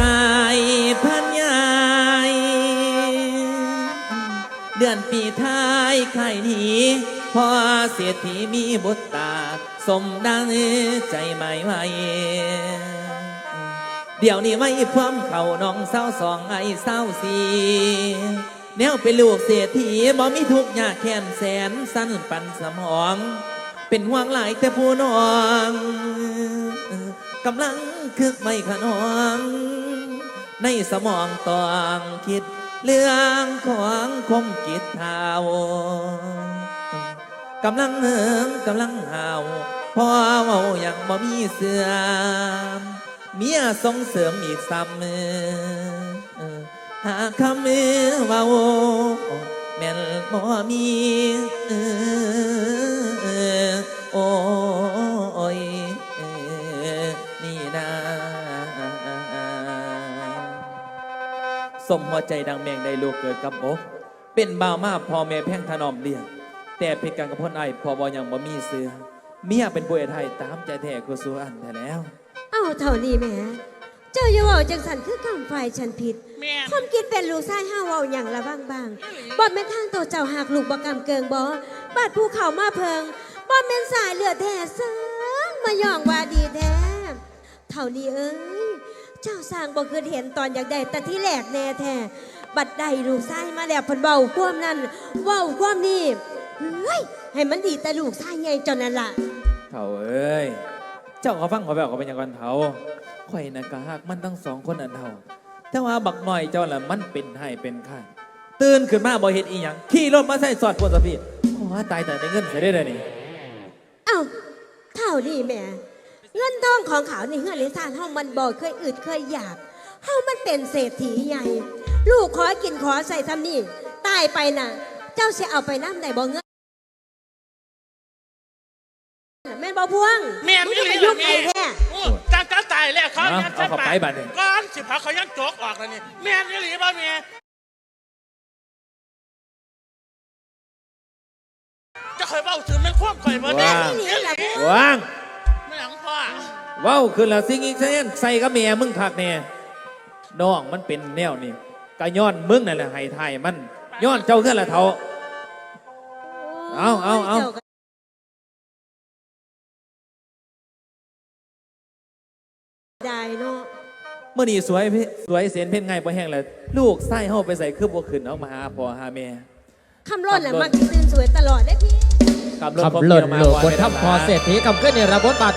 กายพันยาย เดือนปีท้ายไข่หนีพอเสียทีมีบุตรตา สมดังใจไม่ไหวเดี๋ยวนี้ไม่พร้อมเข่าน้องเศร้าสองไอ้เศร้าสีแนวเป็นลูกเสียทีบ่มีทุกข์ยากแค้นแสนสั้นปันสมอง เป็นห่วงหลายแต่ผู้น้องกำลังคึกไม่ขนอง ในสมองต้องคิดเรื่องของคมกิจเท้ากำลังเหิงกำลังห่าวพอเมาอย่างบ่มีเสื่อมเมียส่งเสริมอีกซ้ำหาคำมือเว้าแม่นบ่มีเออ มหัวใจดังแมงได้ลูกเกิดกับอกเป็นบ่าวมาพ่อแม่แพ่งถนอมเลี้ยงแต่เพชรกันกับพ่นไอพอบอยังบ่มีเสือเมียเป็นบุยไทยตามใจแท้กูสู้อันแท้แล้วเอ้าเท่านี้แหม่เจ้าอย่าเว่าจังสันคือคำฝ่ายฉันผิดแม่นความคิดเป็นลูกชายห้าเว้าอย่างละบ้างบางบ่แม่นทางตัวเจ้าหากลูกบ่กำเกิงบ่บาดภูเขามาเพิงบ่แม่นสายเลือดแท้เซิงมาย่องว่าดีแท้เท่านี้เอ้ย เจ้าสร้างบ่เคยเห็นตอนอยากได้แต่ที่แรกแน่แท้บัดใดลูกชายมาแล้วเพิ่นเว้าความนั้นเว้าความนี้เฮ้ยให้มันดีแต่ลูกชายใหญ่เจ้านั่นล่ะเถ่าเอ้ยเจ้าก็ฟังขอแบบก็เป็นอย่างกันเถ่าข่อยน่ะก็ฮักมันทั้งสองคนอันเท่าแต่ว่าบักหน่อยเจ้าละมันเป็นให้เป็นไข้ตื่นขึ้นมาบ่เห็นอีหยังขี่รถมาใส่สอดปวดสะพี่โอ้ตายแต่ในเงินเสียได้เลยนี่เอ้าเท่านี้แหม่ เงินทองของเขาในเฮือนลิซานห้องมันบ่เคยอึดเคยอยากเฮามันเป็นเศรษฐีใหญ่ ลูกขอกินขอใส่ทำนี่ตายไปน่ะ เจ้าสิเอาไปน้ำได้บ่เงินแม่นบ่พวงแม่นมึงอีจะหไปลียุ่งเหรอไอ้แม่แท้โอ้จางกาตายแล้วเขาเอายัดเอาเข้าไปบัดนี้ก้อนสิพาเขายังโจกออกแล้วนี่แม่นอีหลีบ่แม่จะเคยเบ้าถึงแม่นควบข่อยบ่แน่ว้านี่นี่แหละพวง ว้าวขึ้นแล้วสิ่งอีกเช่นใส่กับเมียมึงคักแน่น้องมันเป็นแนวนี่ก็ย้อนมึงนั่นแหละให้ทายมันย้อนเจ้าเท่าละเท่าเอาเอาเอาจ้ก็ได้เนาะเมื่อนี้สวยเพสวยเสียนเพ่นไงบ่แห้งเลยลูกไส้เฮาไปใส่คือบ่ขึ้นเอามาหาพ่อหาแม่คำร้อนน่ะมักสิตื่นสวยตลอดได้พี่ขับรถขับพบหล่นเมียมาโลกก่บอนนไปทัพทำพอนาเศรษฐีกำขึ้นในระบบบาด